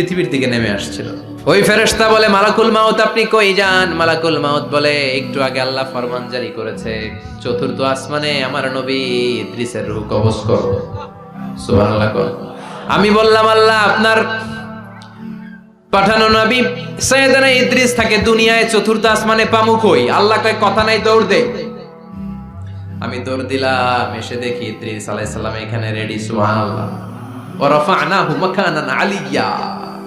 পৃথিবীর দিকে নেমে আসছিল। ওই ফেরেশতা বলে, মালাকুল মাউত, আপনি কই যান? মালাকুল মাউত বলে, একটু আগে আল্লাহ ফরমান জারি করেছে। চতুর্থ আসমানে আমার নবী ইদ্রিসের রূহ কবজ করো সুবহানাল্লাহ আমি বললাম, আল্লাহ, আপনার পাঠানো নবী সৈয়দনা ইদ্রিস থাকে দুনিয়ায় চতুর্থ আসমানে পামু কই? আল্লাহ কয়, কথা নাই, দৌড় দে। আমি দৌড় দিলাম, এসে দেখি ইদ্রিস আলাইহিস সালাম এখানে রেডি সুবহানাল্লাহ। ওয়া রাফা'নাহু মাকানান আলিয়্যা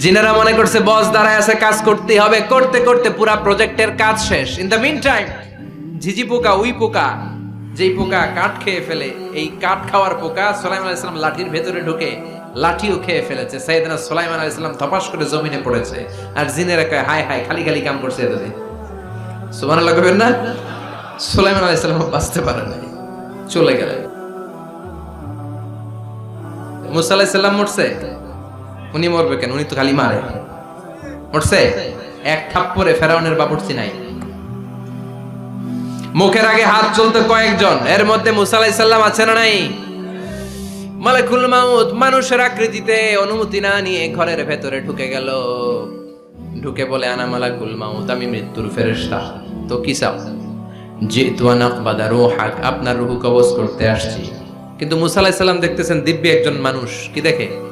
জিনেরা মনে করছে, বস, দাঁড়ায় আছে, কাজ করতে হবে। করতে করতে পুরা প্রজেক্টের কাজ শেষ। ইন দ্য মিন টাইম ঝিঝি পোকা, উই পোকা, যেই পোকা কাঠ খেয়ে ফেলে, এই কাঠ খাওয়ার পোকা সোলাইমান আলাইসালাম লাঠির ভেতরে ঢুকে লাঠিও খেয়ে ফেলেছে। সাইয়েদনা সোলাইমান আলাইসালাম ধপাস করে জমিনে পড়েছে। আর জিনেরা কয়, হায় হায়, খালি খালি কাম করছে এতদিন সুবহানাল্লাহ কবেন না? সোলাইমান আলাইসালাম বাঁচতে পারে নাই, চলে গেলেন। মুসা আলাইসাল্লাম মরছে? উনি মরবে কেন? উনি তো খালি মারে। মরছে? এক থাপ্পরে ফেরাউনের বাবুর্চি নাই মুখের আগে হাত চলতে কয়েকজন। এর মধ্যে মুসা আলাইসাল্লাম আছে না নাই? মাউত মানুষের আকৃতিতে অনুমতি না নিয়ে ঘরের ভেতরে ঢুকে গেল। ঢুকে বলে, আনা মালাকুল মাউত, আমি মৃত্যুর ফেরেশতা। তো কি চাও? রোহাক, আপনার রুহু কবজ করতে আসছি। কিন্তু মুসা আলাইসাল্লাম দেখতেছেন দিব্য একজন মানুষ। কি দেখে?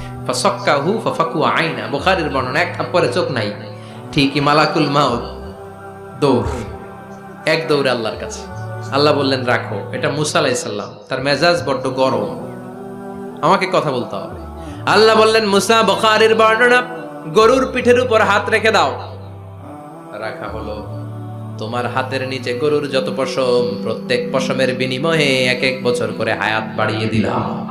ফাসাক্কা হু ফাফাকু আইনা বর্ণনা, এক চোখ নাই। ঠিকই মালাকুল এক কাছে। বললেন, রাখো, এটা মুসা আলাইসাল্লাম তার মেজাজ বড্ড গরম। আমাকে কথা বলতে হবে। আল্লাহ বললেন, মুসা, বখারের বর্ণনা, গরুর পিঠের উপর হাত রেখে দাও। রাখা হলো, তোমার হাতের নিচে গরুর যত পশম, প্রত্যেক পশমের বিনিময়ে এক এক বছর করে হায়াত বাড়িয়ে দিলাম।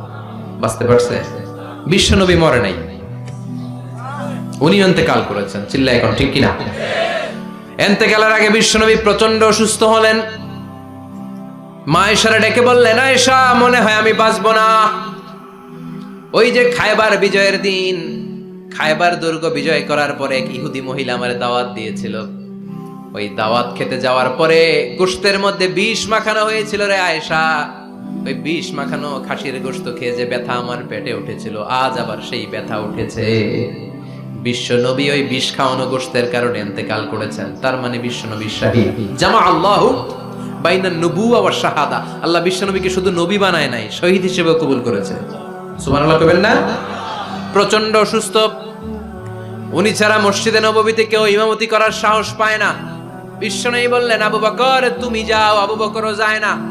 বাঁচতে পারছে? বিশ্বনবী মরে নাই। উনি অন্তেকাল করেছেন চিল্লা এখন ঠিক কিনা? এন্তেকালের আগে বিশ্বনবী প্রচণ্ড অসুস্থ হলেন। মা এসারা ডেকে বললেন, আয়েশা, মনে হয় আমি বাঁচবো না। ওই যে খায়বার বিজয়ের দিন খায়বার দুর্গ বিজয় করার পরে এক ইহুদি মহিলা আমার দাওয়াত দিয়েছিল। ওই দাওয়াত খেতে যাওয়ার পরে গোশতের মধ্যে বিষ মাখানো হয়েছিল রে আয়েশা। ওই বিষ মাখানো খাসির গোশত খেয়ে যে ব্যথা আমার পেটে উঠেছিল, আজ আবার সেই ব্যথা উঠেছে। বিশ্ব নবী ওই বিষ খাওয়ানো গোশতের কারণে এতেকাল করেছেন। তার মানে বিশ্ব নবী শাহী। জামা আল্লাহ বাইনা নবুয়া ওয়া শাহাদা। আল্লাহ বিশ্ব নবীকে শুধু নবী বানায় নাই, শহীদ হিসেবে কবুল করেছে। সুবহানাল্লাহ কবেন না? প্রচণ্ড অসুস্থ। উনি ছাড়া মসজিদে নববীতে কেউ ইমামতি করার সাহস পায় না। বিশ্বনয়ী বললেন, আবু বকর, তুমি যাও, আবু বকরও যায় না।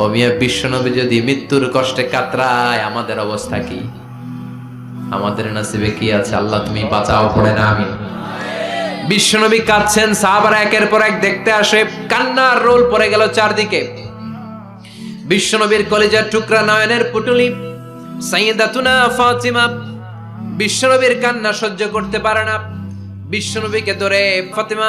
ও মিয়া বিশ্বনবী যদি মৃত্যুর কষ্টে কাতরায়, আমাদের অবস্থা কি? আমাদের নাসিবে কি আছে? আল্লাহ, তুমি বাঁচাও, পড়ে না আমি বিশ্বনবী কাঁদছেন, সাহাবারা একের পর এক দেখতে আসে, কান্নার রোল পড়ে গেল চারদিকে। বিশ্বনবীর কলেজের টুকরা নয়নের পুটুলি, সাইয়েদাতুনা ফাতিমা, বিশ্বনবীর কান্না সহ্য করতে পারে না। বিশ্বনবীকে ধরে ফাতিমা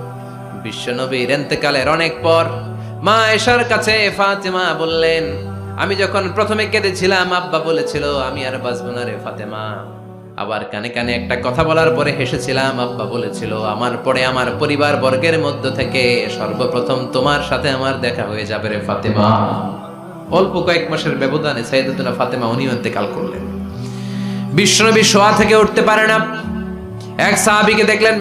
বিশ্বনবীর এন্তেকালের অনেক পর মা এশার কাছে ফাতেমা বললেন, আমি যখন প্রথমে কেঁদেছিলাম, আব্বা বলেছিল, আমি আর বাঁচবো না রে ফাতেমা। আবার কানে কানে একটা কথা বলার পরে হেসেছিলাম, আব্বা বলেছিল, আমার পরে আমার পরিবার বর্গের মধ্য থেকে সর্বপ্রথম তোমার সাথে আমার দেখা হয়ে যাবে রে ফাতেমা। অল্প কয়েক মাসের ব্যবধানে সাইদুদ্দিনা ফাতেমা উনিও ইন্তেকাল করলেন। বিশ্বনবী শোয়া থেকে উঠতে পারে না। এক সাহাবিকে দেখলেন